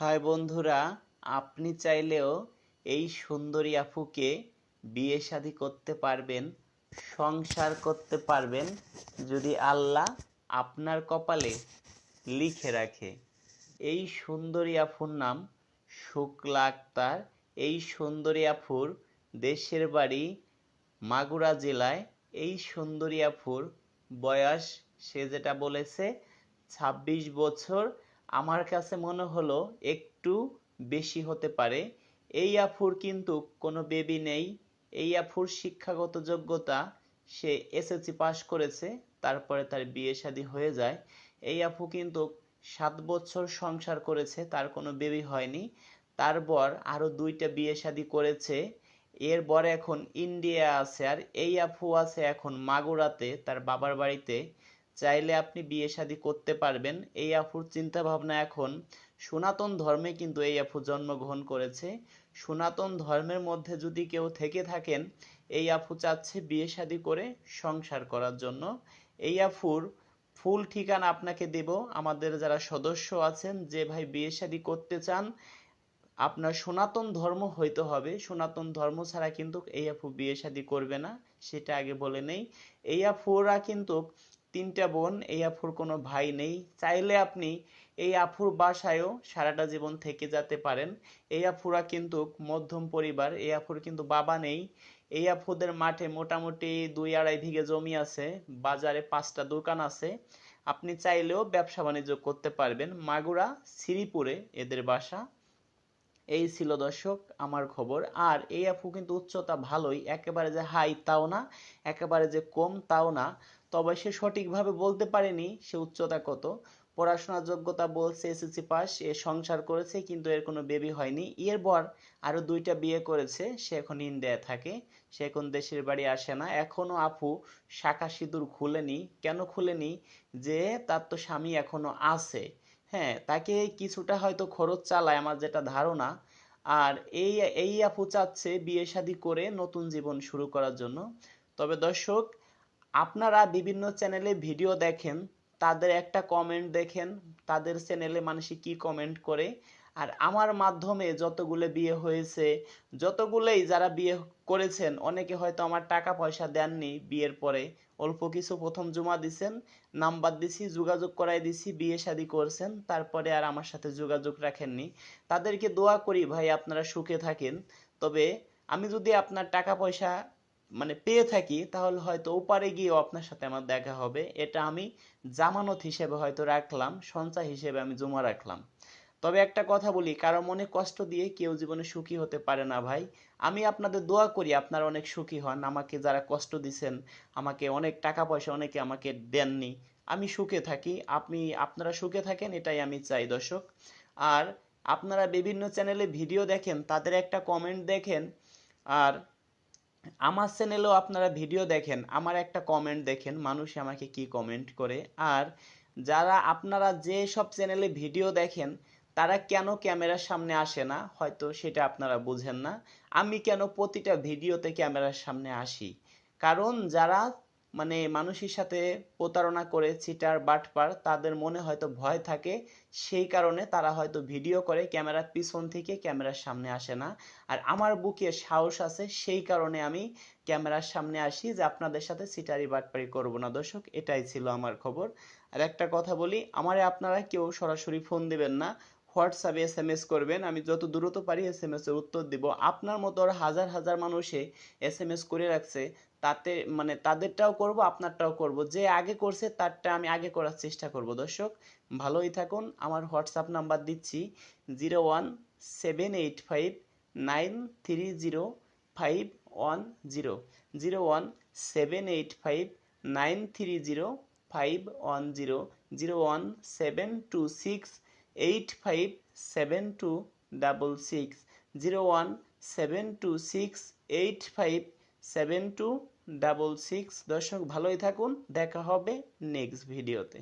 High বন্ধুরা, আপনি চাইলেও এই সুন্দরী আপুকে বিয়ে শাদী করতে পারবেন, সংসার করতে পারবেন, যদি আল্লাহ আপনার কপালে লিখে রাখে। এই সুন্দরী আফুর নাম শুক্লা আক্তার। এই সুন্দরী আফুর দেশের বাড়ি মাগুরা জেলায়। এই সুন্দরী আফুর বয়স সে যেটা বলেছে, ছাব্বিশ বছর আমার কাছে মনে হলো একটু বেশি হতে পারে। এই আফুর কিন্তু কোনো বেবি নেই। এই আফুর শিক্ষাগত যোগ্যতা সে এসএসসি পাশ করেছে, তারপরে তার বিয়ে শাদী হয়ে যায়। এই আফু কিন্তু সাত বছর সংসার করেছে, তার কোনো বেবি হয়নি। তারপর আরও দুইটা বিয়ে শাদী করেছে। এরপর এখন ইন্ডিয়া আছে আর এই আফু আছে এখন মাগুরাতে, তার বাবার বাড়িতে। চাইলে আপনি বিয়ে শাদী করতে পারবেন। এই আফুর চিন্তা ভাবনা এখন সনাতন ধর্মে কিন্তু এই আফু জন্মগ্রহণ করেছে। সনাতন ধর্মের মধ্যে যদি কেউ থেকে থাকেন, এই আফু চাচ্ছে বিয়ে শাদী করে সংসার করার জন্য। এই আফুর ফুল ঠিকানা আপনাকে দেব। আমাদের যারা সদস্য আছেন, যে ভাই বিয়ে শাদী করতে চান, আপনার সনাতন ধর্ম হইতে হবে। সনাতন ধর্ম ছাড়া কিন্তু এই আফু বিয়ে শাদী করবে না, সেটা আগে বলে নেই। এই আফুরা কিন্তু তিনটা বোন, এই আফুর কোনো ভাই নেই। চাইলে আপনি এই আফুর বাসায়ও সারাটা জীবন থেকে যেতে পারেন। এই আফুরা কিন্তু মধ্যম পরিবার, এই আফুর কিন্তু বাবা নেই। এই আফুদের মাঠে মোটামুটি দুই আড়াই বিঘে জমি আছে, বাজারে পাঁচটা দোকান আছে। আপনি চাইলেও ব্যবসা বাণিজ্য করতে পারবেন। মাগুরা, শ্রীপুরে এদের বাসা। এই ছিল দর্শক আমার খবর। আর এই আপু কিন্তু উচ্চতা ভালোই, একেবারে যে হাই তাও না, একেবারে যে কম তাও না, তবে সে সঠিকভাবে বলতে পারেনি সে উচ্চতা কত। পড়াশোনার যোগ্যতা বলছে এসএসসি পাস, এ সংসার করেছে কিন্তু এর কোনো বেবি হয়নি। এরপর আরও দুইটা বিয়ে করেছে, সে এখন ইন্ডিয়ায় থাকে, সে এখন দেশের বাড়ি আসে না। এখনও আপু শাখা সিঁদুর খুলেনি। কেন খুলেনি? যে তার তো স্বামী এখনও আছে। হ্যাঁ তাকে কিছুটা হয়তো খরচ চালায় আমার যেটা ধারণা। আর এই এই আপু চাচ্ছে বিয়ে শাদী করে নতুন জীবন শুরু করার জন্য। তবে দর্শক, আপনারা বিভিন্ন চ্যানেলে ভিডিও দেখেন, তাদের একটা কমেন্ট দেখেন, তাদের চ্যানেলে মানুষ কি কমেন্ট করে আর আমার মাধ্যমে যতগুলো বিয়ে হয়েছে, যতগুলোই যারা বিয়ে করেছেন, অনেকে হয়তো আমার টাকা পয়সা দেননি বিয়ের পরে। অল্প কিছু প্রথম জমা দিছেন, নাম্বার দিছি, যোগাযোগ করাই দিছি, বিয়ে শাদি করছেন, তারপরে আর আমার সাথে যোগাযোগ রাখেননি। তাদেরকে দোয়া করি ভাই আপনারা সুখে থাকেন। তবে আমি যদি আপনার টাকা পয়সা মানে পেয়ে থাকি, তাহলে হয়তো ওপারে গিয়েও আপনার সাথে আমার দেখা হবে। এটা আমি জামানত হিসেবে হয়তো রাখলাম, সঞ্চয় হিসেবে আমি জমা রাখলাম। তবে একটা কথা বলি, কারও মনে কষ্ট দিয়ে কেউ জীবনে সুখী হতে পারে না ভাই। আমি আপনাদের দোয়া করি, আপনারা অনেক সুখী হন, আমাকে যারা কষ্ট দিছেন, আমাকে অনেক টাকা পয়সা অনেকে আমাকে দেননি, আমি সুখে থাকি। আপনি, আপনারা সুখে থাকেন, এটাই আমি চাই দর্শক। আর আপনারা বিভিন্ন চ্যানেলে ভিডিও দেখেন, তাদের একটা কমেন্ট দেখেন, আর আমার চ্যানেলেও আপনারা ভিডিও দেখেন, আমার একটা কমেন্ট দেখেন, মানুষ আমাকে কি কমেন্ট করে। আর যারা আপনারা যে সব চ্যানেলে ভিডিও দেখেন তারা কেন ক্যামেরার সামনে আসে না? হয়তো সেটা আপনারা বুঝেন না। আমি কেন প্রতিটা ভিডিওতে ক্যামেরার সামনে আসি? কারণ যারা মানে মানুষের সাথে প্রতারণা করে, চিটার, বাটপার, তাদের মনে হয়তো ভয় থাকে। সেই কারণে তারা হয়তো ভিডিও করে ক্যামেরার পিছন থেকে ক্যামেরার সামনে আসে না। আর আমার বুকে সাহস আছে, সেই কারণে আমি ক্যামেরার সামনে আসি যে আপনাদের সাথে চিটারি, বাটপারি করব না। দর্শক, এটাই ছিল আমার খবর। আর একটা কথা বলি, আমারে আপনারা কেউ সরাসরি ফোন দিবেন না। হোয়াটসঅ্যাপে এস এম এস করবেন। আমি যত দ্রুত পারি এস এম এস এর উত্তর দিব। আপনার মতো হাজার হাজার মানুষে এস এম এস করে রাখছে, তাতে মানে তাদেরটাও করব, আপনারটাও করব। যে আগে করছে, তারটা আমি আগে করার চেষ্টা করব। দর্শক, ভালোই থাকুন। আমার হোয়াটসঅ্যাপ নাম্বার দিচ্ছি zero one seven eight five nine three zero five one zero. Zero one seven eight five nine three zero five one zero. Zero one seven two six eight five seven two double six zero one seven two six eight five seven two double six দর্শক, ভালোই থাকুন, দেখা হবে next ভিডিওতে